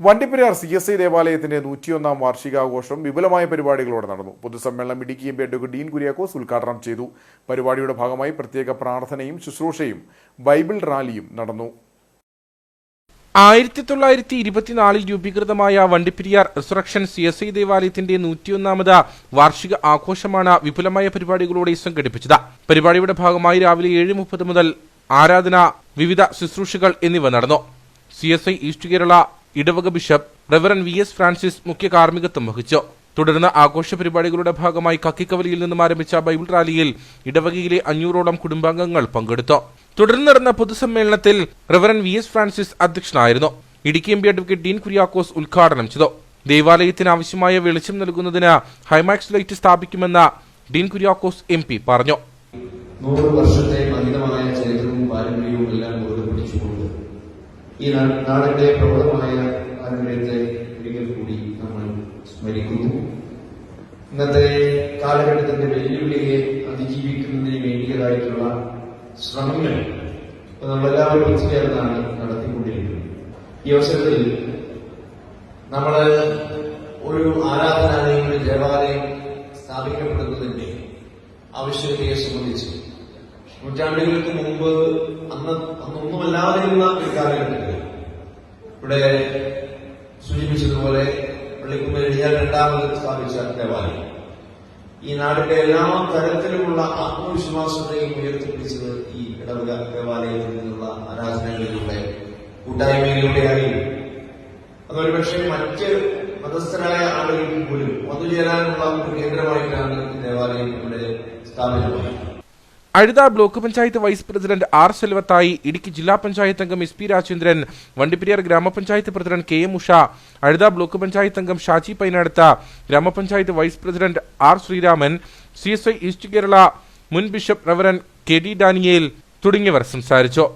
Vandiperiyar C S I ദേവാലയത്തിന്റെ നൂറ്റിയൊന്നാം വാർഷികാഘോഷം വിപുലമായ പരിപാടികളോടെ നടന്നു. പൊതുസമ്മേളനം Idukki M P advocate Dean Kuriakose ഉദ്ഘാടനം ചെയ്തു. പരിപാടിയുടെ ഭാഗമായി പ്രത്യേക പ്രാർത്ഥനയും ശുശ്രൂഷയും ബൈബിൾ റാലിയും നടന്നു. ആയിരത്തി തൊള്ളായിരത്തി ഇരുപത്തിനാലിൽ രൂപീകൃതമായ Vandiperiyar Resurrection C S I ദേവാലയത്തിന്റെ നൂറ്റിയൊന്നാമത് വാർഷിക ആഘോഷമാണ് വിപുലമായ പരിപാടികളോടെ സംഘടിപ്പിച്ചത്. പരിപാടിയുടെ ഭാഗമായി രാവിലെ ഏഴ് മുപ്പത് മുതൽ ആരാധന വിവിധ ശുശ്രൂഷകൾ എന്നിവ നടന്നു. C S I East Kerala ഇടവക bishop reverend V S Francis മുഖ്യ കാർമ്മികത്വം വഹിച്ചു. തുടർന്ന് ആഘോഷ പരിപാടികളുടെ ഭാഗമായി കക്കിക്കവലിയിൽ നിന്നും ആരംഭിച്ച ബൈബിൾ റാലിയിൽ ഇടവകയിലെ അഞ്ഞൂറോളം കുടുംബാംഗങ്ങൾ പങ്കെടുത്തു. തുടർന്ന് നടന്ന പൊതുസമ്മേളനത്തിൽ റെവറൻ വി എസ് ഫ്രാൻസിസ് അധ്യക്ഷനായിരുന്നു. Idukki M P advocate Dean Kuriakose ഉദ്ഘാടനം ചെയ്തു. ദേവാലയത്തിന് ആവശ്യമായ വെളിച്ചം നൽകുന്നതിന് ഹൈമാക്സ് ലൈറ്റ് സ്ഥാപിക്കുമെന്ന് ഡീൻ കുര്യാക്കോസ് എം പി പറഞ്ഞു. നൂറ് വർഷത്തെ അമിതമായ ചരിത്രവും പാരമ്പര്യവും എല്ലാം ഈ നാടിന്റെ പ്രബലമായ പാരമ്പര്യത്തെ ഒരിക്കൽ കൂടി നമ്മൾ സ്മരിക്കുന്നു. ഇന്നത്തെ കാലഘട്ടത്തിന്റെ വെല്ലുവിളിയെ അതിജീവിക്കുന്നതിന് വേണ്ടിയതായിട്ടുള്ള ശ്രമങ്ങൾ നമ്മളെല്ലാവരും ഒത്തുചേർന്നാണ് നടത്തിക്കൊണ്ടിരിക്കുന്നത്. ഈ അവസരത്തിൽ നമ്മൾ ഒരു ആരാധനാലയം ഒരു ദേവാലയം സ്ഥാപിക്കപ്പെടുന്നതിന്റെ ആവശ്യകതയെ സംബന്ധിച്ച് നൂറ്റാണ്ടുകൾക്ക് മുമ്പ് അന്ന് അന്നൊന്നുമല്ലാതെയുള്ള ഒരു കാലഘട്ടത്തിൽ ഇവിടെ സൂചിപ്പിച്ചതുപോലെ പള്ളിക്കുമ്പരിയാൽ രണ്ടാമത് സ്ഥാപിച്ച ദേവാലയം. ഈ നാടിന്റെ എല്ലാ തരത്തിലുമുള്ള ആത്മവിശ്വാസത്തെയും ഉയർത്തിപ്പിടിച്ചത് ഈ ഇടവക ദേവാലയത്തിൽ നിന്നുള്ള ആരാധനകളിലൂടെ കൂട്ടായ്മയിലൂടെയായി അതൊരു പക്ഷേ മറ്റ് മതസ്ഥരായ ആളുകൾക്ക് പോലും വന്നുചേരാനുള്ള ഒരു കേന്ദ്രമായിട്ടാണ് ദേവാലയം ഇവിടെ സ്ഥാപിതമായത്. Azhutha block panchayat vice president R Selvathai Idukki ജില്ലാ പഞ്ചായത്ത് അംഗം എസ് പി രാജേന്ദ്രൻ വണ്ടിപ്പെരിയാർ ഗ്രാമപഞ്ചായത്ത് president K M Usha Azhutha block panchayat അംഗം ഷാജി പൈനടുത്ത ഗ്രാമപഞ്ചായത്ത് vice president R Sreeraman C S I east Kerala മുൻ bishop reverend K D Daniel തുടങ്ങിയവർ സംസാരിച്ചു.